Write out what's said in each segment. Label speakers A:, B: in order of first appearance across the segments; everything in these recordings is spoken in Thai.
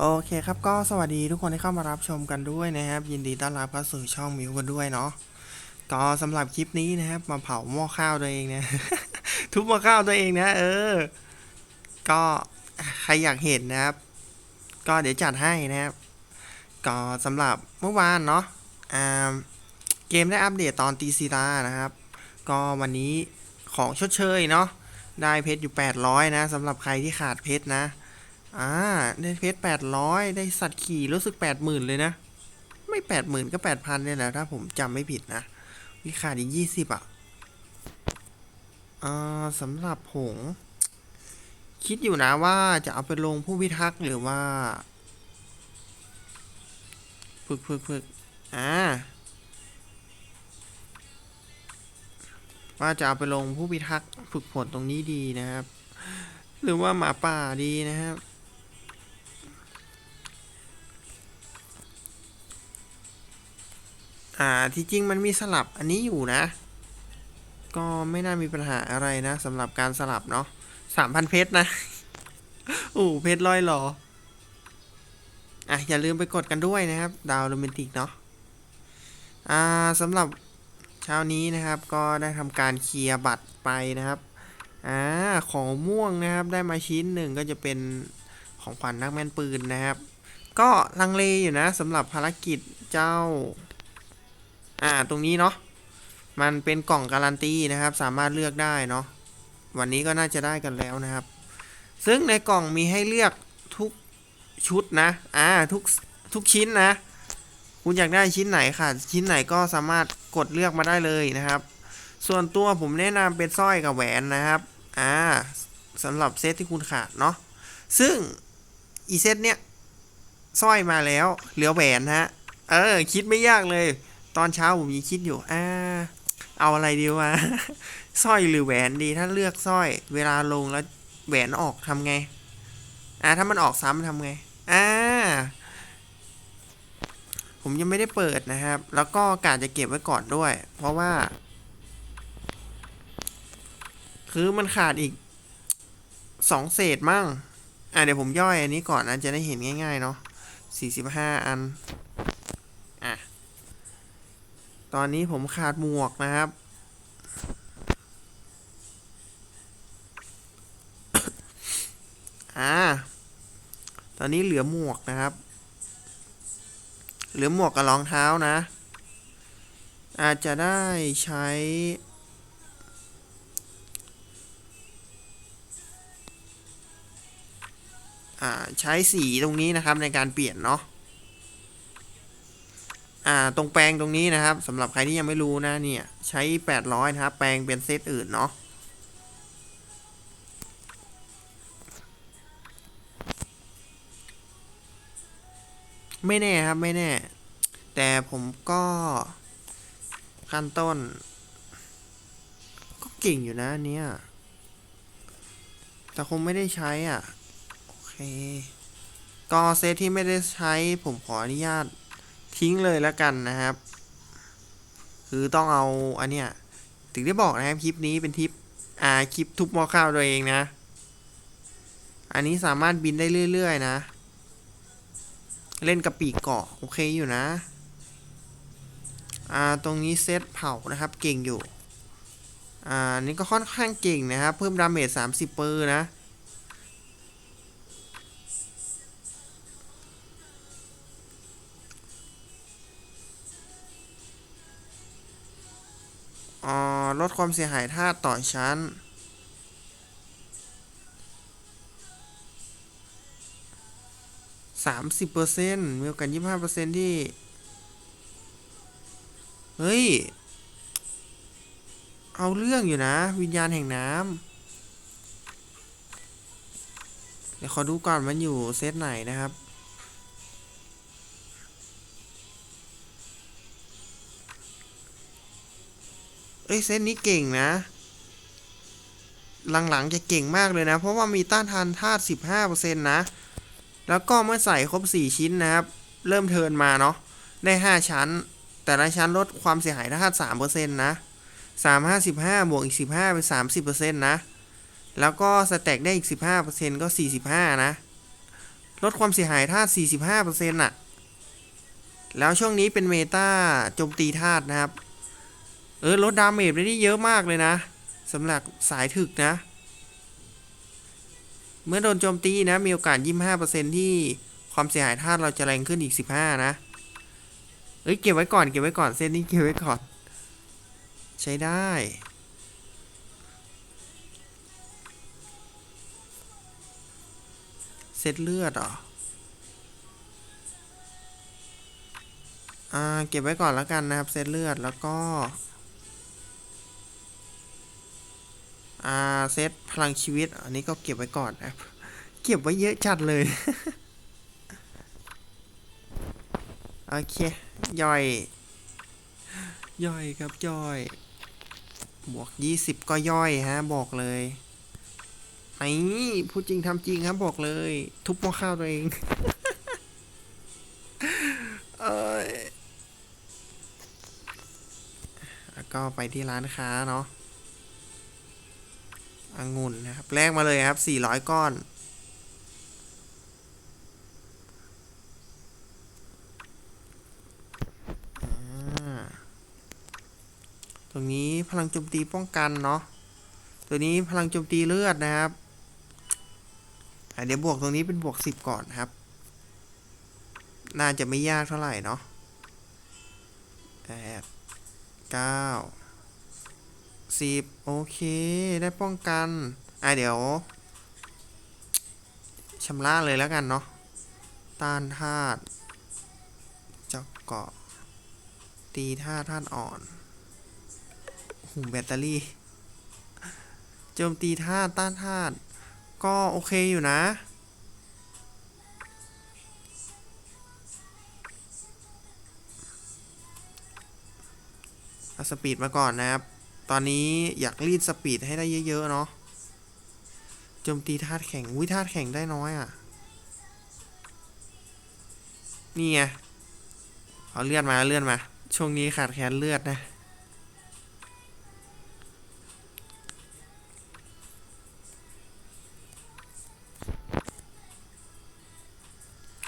A: โอเคครับก็สวัสดีทุกคนที่เข้ามารับชมกันด้วยนะครับ ยินดีต้อนรับเข้าสู่ช่องมิวกันด้วยเนาะก็สำหรับคลิปนี้นะครับ มาเผาหม้อข้าวตัวเองนะ ทุบหม้อข้าวตัวเองนะ เออ ก็ใครอยากเห็นนะครับ ก็เดี๋ยวจัดให้นะครับ ก็สำหรับเมื่อวานเนาะอ่าเกมได้อัปเดตตอนตีซีลานะครับ ก็วันนี้ของชดเชยเนาะได้เพชรอยู่ 800 นะสำหรับใครที่ขาดเพชรนะ อ่าได้เพชรแปดร้อยได้สัตว์ขี่รู้สึกแปดหมื่นเลยนะ ไม่แปดหมื่นก็แปดพันเนี่ยแหละถ้าผมจำไม่ผิดนะวิขาดอีกยี่สิบอะอ่าสำหรับผง คิดอยู่นะว่าจะเอาไปลงผู้พิทักษ์หรือว่าฝึกฝึกฝึกอ่าว่าจะเอาไปลงผู้พิทักษ์ฝึกฝนตรงนี้ดีนะครับ หรือว่าหมาป่าดีนะครับ อ่าที่จริงมันมีสลับอันนี้อยู่นะ ก็ไม่น่ามีปัญหาอะไรนะสำหรับการสลับเนาะสามพันเพชรนะโอ้เพชรลอยหรออะอย่าลืมไปกดกันด้วยนะครับ ดาวโรแมนติกเนาะอ่าสำหรับเช้านี้นะครับ ก็ได้ทำการเคลียร์บัตรไปนะครับอ่าของม่วงนะครับได้มาชิ้นหนึ่งก็จะเป็นของขวัญนักแม่นปืนนะครับ ก็ลังเลอยู่นะสำหรับภารกิจเจ้า อ่าตรงนี้เนาะมันเป็นกล่องการันตีนะครับ สามารถเลือกได้เนาะวันนี้ก็น่าจะได้กันแล้วนะครับ ซึ่งในกล่องมีให้เลือกทุกชุดนะอ่าทุกทุกชิ้นนะ คุณอยากได้ชิ้นไหนค่ะ ชิ้นไหนก็สามารถกดเลือกมาได้เลยนะครับ ส่วนตัวผมแนะนำเป็นสร้อยกับแหวนนะครับอ่าสำหรับเซตที่คุณขาดเนาะซึ่งอีเซตเนี้ยสร้อยมาแล้วเหลือแหวนฮะเออคิดไม่ยากเลย ตอนเช้าผมยังคิดอยู่อ่าเอาอะไรดีวะสร้อยหรือแหวนดีถ้าเลือกสร้อย เวลาลงแล้วแหวนออกทำไง อ่า ถ้ามันออกซ้ำทำไง อ่า ผมยังไม่ได้เปิดนะครับ แล้วก็กาจะเก็บไว้ก่อนด้วย เพราะว่า คือมันขาดอีกสองเศษมั่ง อ่าเดี๋ยวผมย่อยอันนี้ก่อนนะจะได้เห็นง่ายๆเนาะสี่สิบห้าอัน ตอนนี้ผมขาดหมวกนะครับ อ่า ตอนนี้เหลือหมวกนะครับ เหลือหมวกกับรองเท้านะ อาจจะได้ใช้ อ่า ใช้สีตรงนี้นะครับในการเปลี่ยนเนาะ อ่าตรงแปลงตรงนี้นะครับสำหรับใครที่ยังไม่รู้นะเนี่ยใช้ 800 นะครับ แปลงเป็นเซตอื่นเนาะไม่แน่ครับไม่แน่ แต่ผมก็ขั้นต้น ก็เก่งอยู่นะเนี่ยแต่คงไม่ได้ใช้อะ โอเค ก็เซตที่ไม่ได้ใช้ผมขออนุญาต ทิ้งเลยแล้วกันนะครับ คือต้องเอาอันเนี้ยถึงได้บอกนะครับคลิปนี้เป็นทิปอ่าคลิปทุบหม้อข้าวตัวเองนะ อันนี้สามารถบินได้เรื่อยๆนะ เล่นกับปีกเกาะโอเคอยู่นะ อ่าตรงนี้เซตเผานะครับเก่งอยู่ อ่านี่ก็ค่อนข้างเก่งนะครับ เพิ่มดาเมจ30เปอร์นะ อ่าลดความเสียหายถ้าต่อชั้นสามสิบเปอร์เซ็นต์มีโอกาสยี่ห้าเปอร์เซ็นต์ที่ เฮ้ย เอาเรื่องอยู่นะ วิญญาณแห่งน้ำ เดี๋ยวขอดูก่อนมันอยู่เซตไหนนะครับ อ้ยเซตนี้เก่งนะ หลังๆจะเก่งมากเลยนะ เพราะว่ามีต้านทานธาตุ15%นะ แล้วก็เมื่อใส่ครบ 4 ชิ้นนะครับ เริ่มเทินมาเนาะ ได้ 5 ชั้น แต่ละชั้นลดความเสียหายธาตุ3%นะ3 55บวกอีก 15 เป็น 30%นะ แล้วก็สแต็กได้อีก 15%ก็ 45 นะ ลดความเสียหายธาตุ45%น่ะ แล้วช่วงนี้เป็นเมตาโจมตีธาตุนะครับ เออลดดาเมจไปได้เยอะมากเลยนะสำหรับสายถึกนะ เมื่อโดนโจมตีนะ มีโอกาส 25%ที่ความเสียหายธาตุเราจะแรงขึ้นอีก 15 นะ เอ้ยเก็บไว้ก่อนเก็บไว้ก่อนเส้นนี้เก็บไว้ก่อน ใช้ได้เซตเลือดเหรอ อ่า เก็บไว้ก่อนแล้วกันนะครับ เซตเลือดแล้วก็ อ่าเซตพลังชีวิต อันนี้ก็เก็บไว้ก่อนนะเก็บไว้เยอะจัดเลย โอเค ย่อย ย่อยครับย่อย บวกยี่สิบก็ย่อยฮะ บอกเลยไอ้พูดจริงทำจริงครับบอกเลย ทุบหม้อข้าวตัวเองเอ้ยแล้วก็ไปที่ร้านค้าเนาะ องุ่นนะครับแลกมาเลยครับ400ก้อนอ่าตรงนี้พลังโจมตีป้องกันเนาะ ตัวนี้พลังโจมตีเลือดนะครับ เดี๋ยวบวกตรงนี้เป็นบวกสิบก่อนครับ น่าจะไม่ยากเท่าไหร่เนาะแปดเก้า สิบโอเค ได้ป้องกัน อะเดี๋ยวชำระเลยแล้วกันเนาะ ต้านธาตุเจาะเกาะ ตีธาตุธาตุอ่อนหูแบตเตอรี่ โจมตีธาตุต้านธาตุ ก็โอเคอยู่นะเอาสปีดมาก่อนนะครับ ตอนนี้อยากรีดสปีดให้ได้เยอะ ๆ เนาะโจมตีธาตุแข็งวิธาตุแข็งได้น้อยอะ่ะ นี่ไง เอาเลือดมาเลือดมา ช่วงนี้ขาดแคลนเลือดนะ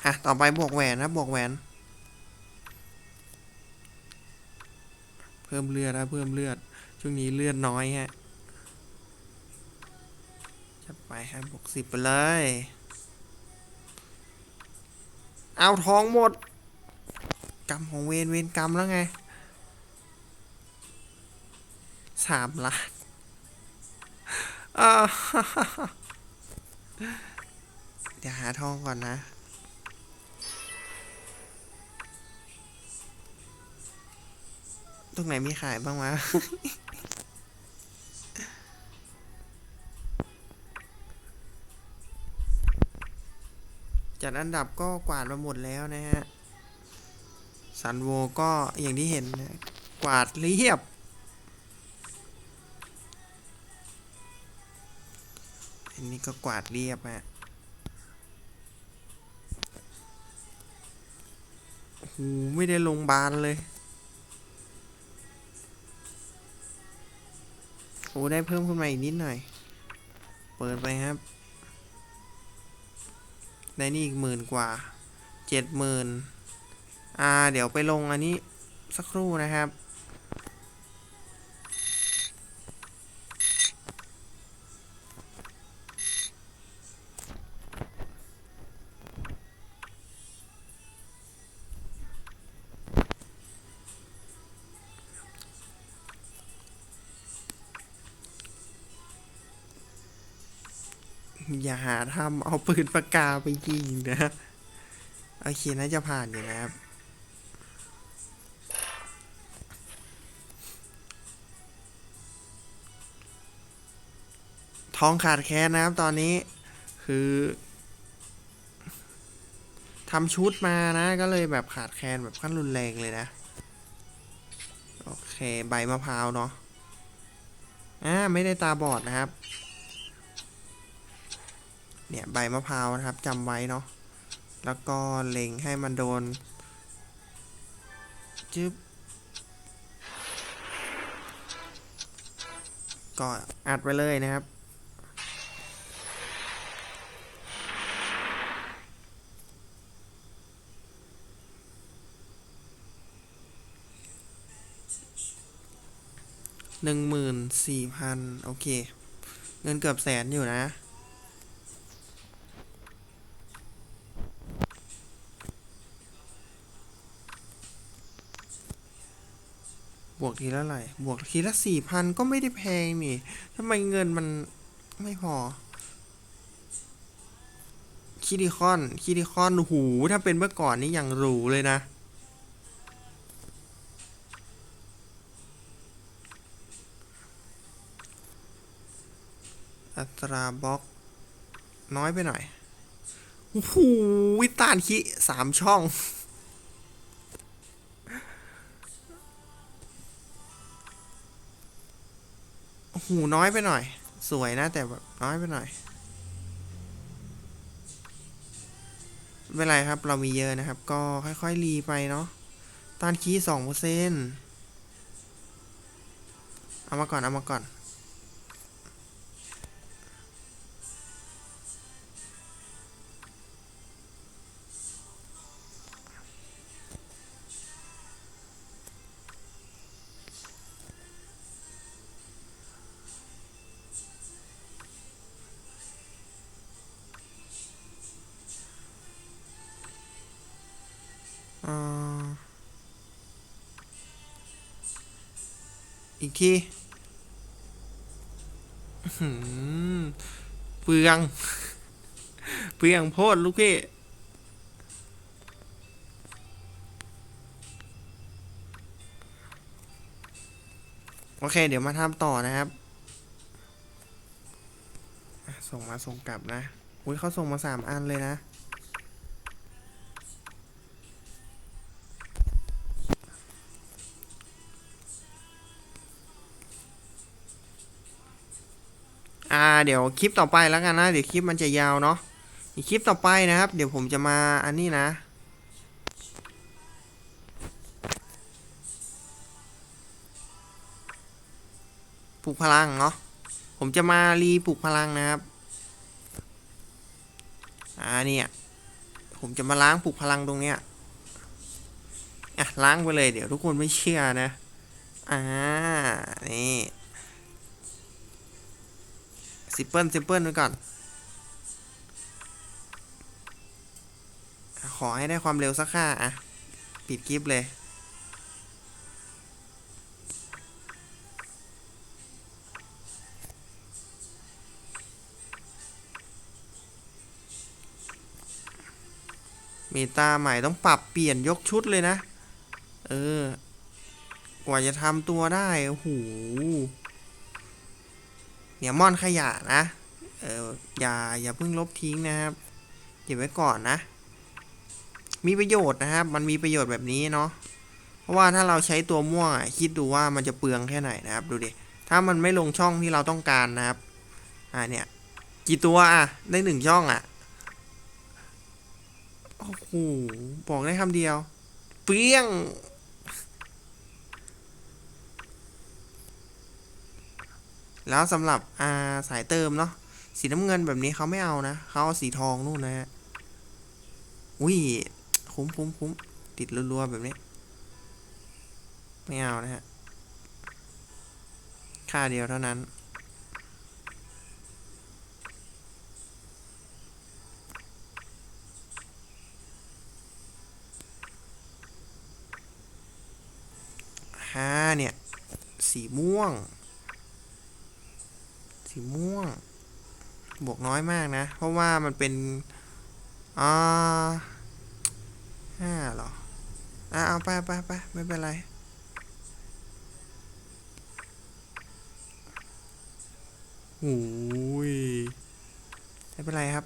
A: อะ ต่อไปบวกแหวนนะบวกแหวน เพิ่มเลือดนะเพิ่มเลือด ช่วงนี้เลือดน้อยฮะจะไปครับวกสิบไปเลย เอาทองหมด กรรมของเวนเวนกรรมแล้วไงสามล้านเดี๋ยวหาทองก่อนนะ ตรงไหนมีขายบ้างวะ จัดอันดับก็กวาดมาหมดแล้วนะฮะสันโวก็อย่างที่เห็นนะกวาดเรียบ อันนี้ก็กวาดเรียบฮะโอ้โหไม่ได้ลงบานเลย โอ้ได้เพิ่มขึ้นมาอีกนิดหน่อย เปิดไปครับ ในนี่อีกหมื่นกว่าเจ็ดหมื่นอ่า เดี๋ยวไปลงอันนี้สักครู่นะครับ อย่าหาทำเอาปืนปากกาไปยิงนะโอเคน่าจะผ่านอยู่นะครับท้องขาดแคลนนะครับตอนนี้คือทำชุดมานะ ก็เลยแบบขาดแคลนแบบขั้นรุนแรงเลยนะ โอเค ใบมะพร้าวเนาะอ่าไม่ได้ตาบอดนะครับ เนี่ยใบมะพร้าวนะครับจำไว้เนาะแล้วก็เล็งให้มันโดนจึ๊บก็อัดไปเลยนะครับ หนึ่งหมื่นสี่พันโอเค เงินเกือบแสนอยู่นะ บวกทีละไหรบวกทีละสี่พันก็ไม่ได้แพงนี่ทำไมเงินมันไม่พอคิดิคอนคิดิคอนหูถ้าเป็นเมื่อก่อนนี่อย่างหรูเลยนะ อัตราบล็อก น้อยไปหน่อย โอ้โหวิตานคิสามช่อง หูน้อยไปหน่อย สวยนะ แต่แบบน้อยไปหน่อยไม่เป็นไรครับ เรามีเยอะนะครับ ก็ค่อยๆรีไปเนาะต้านคีสองเปอร์เซ็นเอามาก่อน เอามาก่อน อีกทีอื้อหือเปลือง เปลืองโพดลูกพี่ โอเค เดี๋ยวมาทำต่อนะครับอะส่งมาส่งกลับนะ อุ้ยเขาส่งมาสามอันเลยนะ เดี๋ยวคลิปต่อไปแล้วกันนะ เดี๋ยวคลิปมันจะยาวเนาะอีกคลิปต่อไปนะครับ เดี๋ยวผมจะมาอันนี้นะ ปลุกพลังเนาะ ผมจะมารีปลุกพลังนะครับ อ่าเนี่ย ผมจะมาล้างปลุกพลังตรงเนี้ย อะล้างไปเลยเดี๋ยวทุกคนไม่เชื่อนะ อ่า นี่ ซิปเปิลซิปเปิลไว้ก่อน ขอให้ได้ความเร็วสักค่าอะ ปิดคลิปเลยเมตาใหม่ต้องปรับเปลี่ยนยกชุดเลยนะ เออ กว่าจะทำตัวได้โอ้โห เนี่ยม่อนขยะนะเอออย่าอย่าเพิ่งลบทิ้งนะครับเก็บไว้ก่อนนะ มีประโยชน์นะครับ มันมีประโยชน์แบบนี้เนาะเพราะว่าถ้าเราใช้ตัวม่วงคิดดูว่ามันจะเปลืองแค่ไหนนะครับ ดูดิถ้ามันไม่ลงช่องที่เราต้องการนะครับ อ่าเนี่ย กี่ตัวอะ ได้หนึ่งช่องอะโอ้โหบอกได้คำเดียว เปรี้ยง แล้วสำหรับอาสายเติมเนาะสีน้ำเงินแบบนี้เขาไม่เอานะเขาเอาสีทองนู่นนะฮะอุ้ยคุ้มคุ้มคุ้มติดรัวๆแบบนี้ ไม่เอานะฮะค่าเดียวเท่านั้น ห้าเนี่ย สีม่วง สีม่วง บวกน้อยมากนะ เพราะว่ามันเป็นอ่าห้าหรออะเอาไปไปไปไม่เป็นไรโอ้ยไม่เป็นไรครับ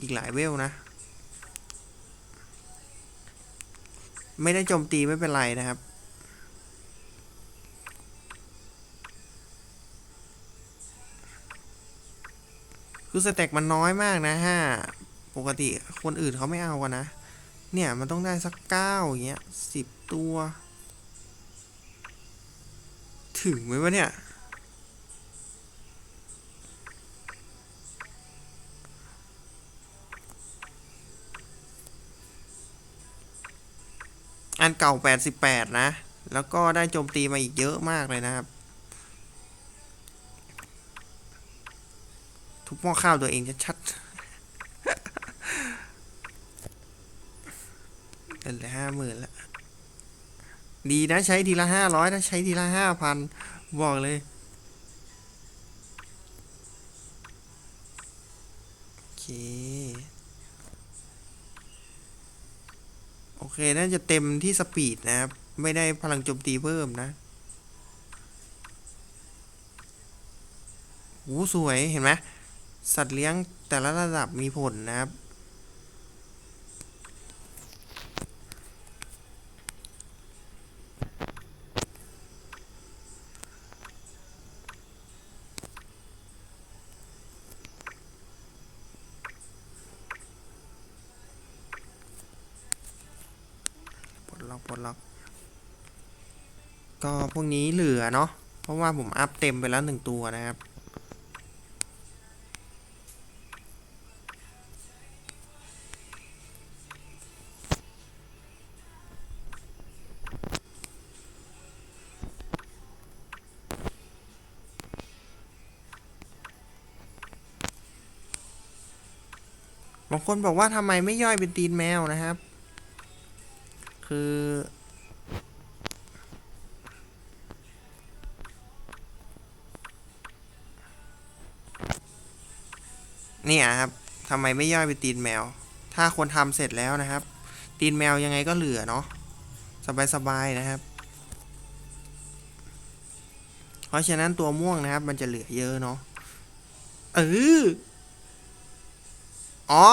A: อีกหลายเวลนะ ไม่ได้โจมตีไม่เป็นไรนะครับ คือสเต็กมันน้อยมากนะห้าปกติคนอื่นเขาไม่เอากันนะ เนี่ยมันต้องได้สักเก้าอย่างเงี้ยสิบตัว ถึงไหมวะเนี่ย อันเก่า88นะ แล้วก็ได้โจมตีมาอีกเยอะมากเลยนะครับ ทุบหม้อข้าวตัวเองชัดเดือนละห้าหมื่นละดีนะใช้ทีละห้าร้อยถ้าใช้ทีละห้าพันบอกเลยโอเคโอเคน่าจะเต็มที่สปีดนะครับ ไม่ได้พลังโจมตีเพิ่มนะโหสวยเห็นไหม สัตว์เลี้ยงแต่ละระดับมีผลนะครับ ปลดล็อกปลดล็อก ก็พวกนี้เหลือเนาะ เพราะว่าผมอัพเต็มไปแล้วหนึ่งตัวนะครับ บางคนบอกว่าทำไมไม่ย่อยเป็นตีนแมวนะครับ คือ เนี่ยครับทำไมไม่ย่อยเป็นตีนแมว ถ้าคนทำเสร็จแล้วนะครับ ตีนแมวยังไงก็เหลือเนาะสบายๆนะครับ เพราะฉะนั้นตัวม่วงนะครับ มันจะเหลือเยอะเนาะเออ อ๋อ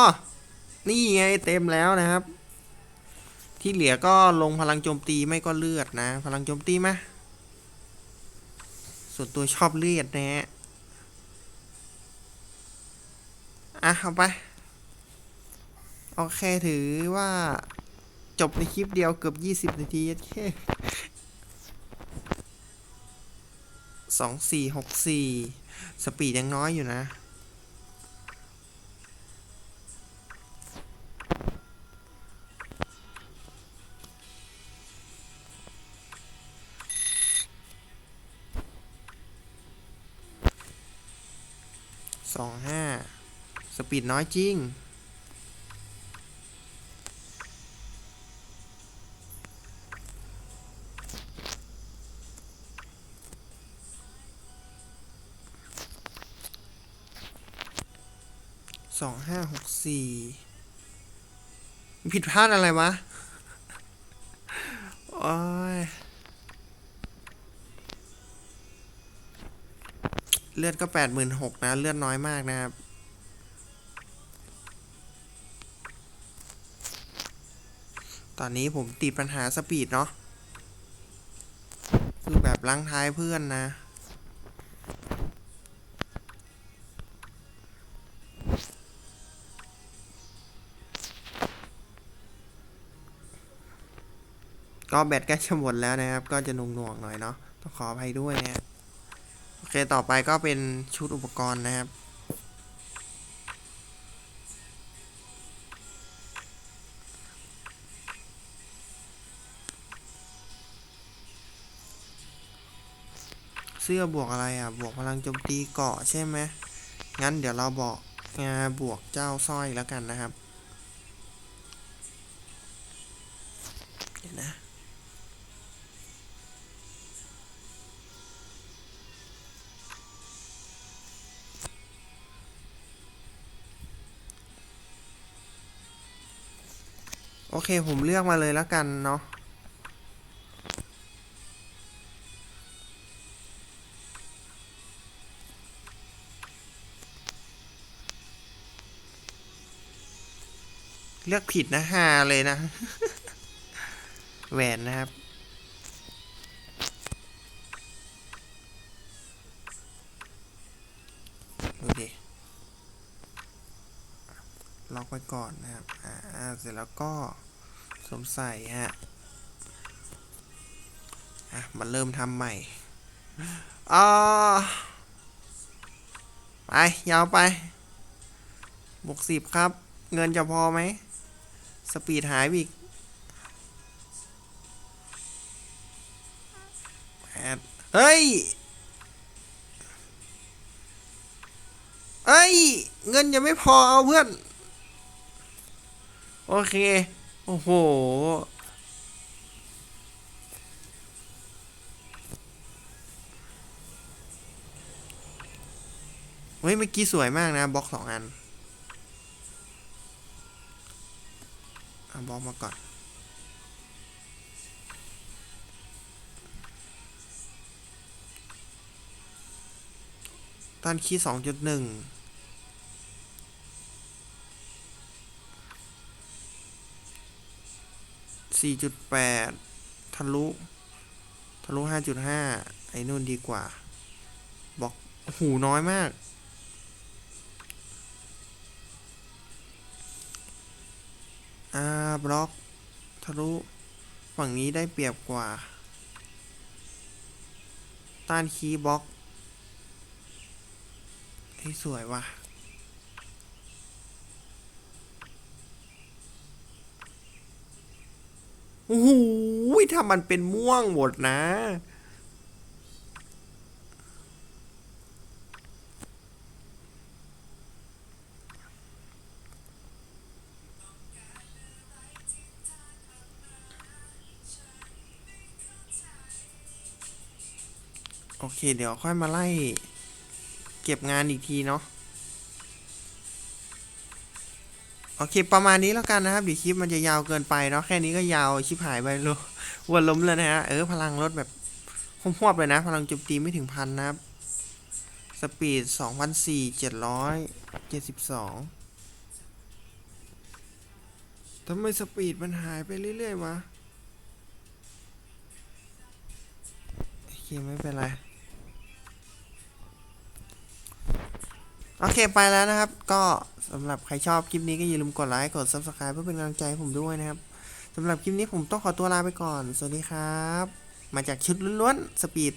A: นี่ไงเต็มแล้วนะครับ ที่เหลือก็ลงพลังโจมตีไม่ก็เลือดนะ พลังโจมตีมาส่วนตัวชอบเลือดนะฮะ อะเอาไป โอเคถือว่าจบในคลิปเดียวเกือบยี่สิบนาทีแค่สองสี่หกสี่สปีดยังน้อยอยู่นะ สองห้าสปีดน้อยจริง สองห้าหกสี่ผิดพลาดอะไรวะโอ้ เลือดก็แปดหมื่นหกนะ เลือดน้อยมากนะครับ ตอนนี้ผมติดปัญหาสปีดเนาะ คือแบบล้างท้ายเพื่อนนะ ก็แบตใกล้จะหมดแล้วนะครับ ก็จะหน่วงๆหน่อยเนาะ ต้องขออภัยด้วยนะโอ เคต่อไปก็เป็นชุดอุปกรณ์นะครับ เสื้อบวกอะไรอะ บวกพลังโจมตีเกาะใช่ไหมงั้นเดี๋ยวเราบอกงาบวกเจ้าสร้อยแล้วกันนะครับ เดี๋ยวนะ เค ผมเลือกมาเลยแล้วกันเนาะเลือกผิดนะฮาเลยนะ แหวนนะครับ ดูดิล็อกไว้ก่อนนะครับ อ่า เสร็จแล้วก็ สวมใส่ฮะ อะมาเริ่มทำใหม่อ่าไป ยาวไปบวกสิบครับ เงินจะพอไหม สปีดหายอีกแปดเฮ้ยเเอ้ย เงินยังไม่พอเอาเพื่อน โอเค โอ้โห เฮ้ย เมื่อกี้สวยมากนะ บล็อกสองอันเอาบล็อกมาก่อน ตอนคีสองจุดหนึ่ง สี่จุดแปดทะลุ ทะลุห้าจุดห้าไอ้นู่นดีกว่า บอกหูน้อยมาก อ่า บล็อก ทะลุ ฝั่งนี้ได้เปรียบกว่า ต้านคีย์บล็อกเฮ้สวยว่ะ โอ้โหถ้ามันเป็นม่วงหมดนะ โอเค เดี๋ยวค่อยมาไล่ เก็บงานอีกทีเนาะ โอเคประมาณนี้แล้วกันนะครับเดี๋ยวคลิปมันจะยาวเกินไปเนาะแค่นี้ก็ยาวชิบหายไปเลยวนล้มเลยนะฮะเออพลังรถแบบหวบเลยนะ พลังโจมตีไม่ถึงพันนะครับสปีดสองพันสี่เจ็ดร้อยเจ็ดสิบสองทำไมสปีดมันหายไปเรื่อยๆวะโอเคไม่เป็นไร โอเคไปแล้วนะครับ ก็สำหรับใครชอบคลิปนี้ก็อย่าลืมกดไลค์กด Subscribe เพื่อเป็นกำลังใจให้ผมด้วยนะครับสำหรับคลิปนี้ผมต้องขอตัวลาไปก่อน สวัสดีครับ มาจากชุดล้วนๆสปีด